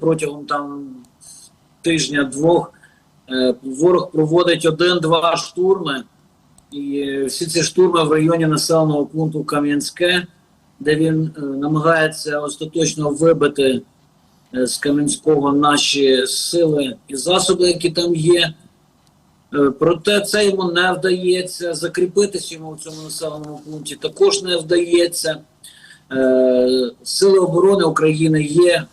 протягом там тижня-двох е, ворог проводить один-два штурми. І всі ці штурми в районі населеного пункту Кам'янське, де він е, намагається остаточно вибити е, з Кам'янського наші сили і засоби, які там є. Е, Проте це йому не вдається. Закріпитися йому в цьому населеному пункті також не вдається. Е, Сили оборони України є е,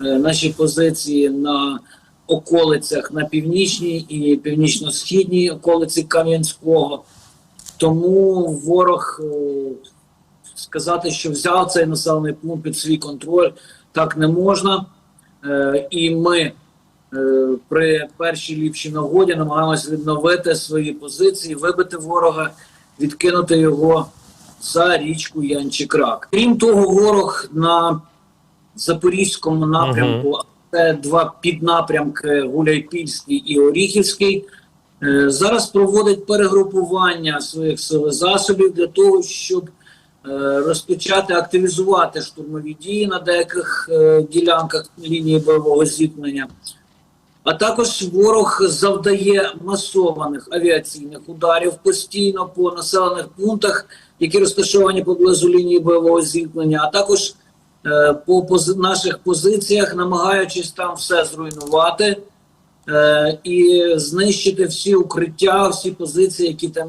наші позиції на околицях на північній і північно-східній околиці Кам'янського. Тому ворог е, сказати, що взяв цей населений пункт під свій контроль, так не можна. Е, І ми е, при першій ліпшій нагоді намагаємося відновити свої позиції, вибити ворога, відкинути його за річку Янчикрак. Крім того, ворог на запорізькому напрямку, це два піднапрямки Гуляйпільський і Оріхівський. е, Зараз проводить перегрупування своїх сил і засобів для того, щоб е, розпочати активізувати штурмові дії на деяких е, ділянках лінії бойового зіткнення. А також ворог завдає масованих авіаційних ударів постійно по населених пунктах, які розташовані поблизу лінії бойового зіткнення, а також по пози- наших позиціях, намагаючись там все зруйнувати е, і знищити всі укриття, всі позиції, які там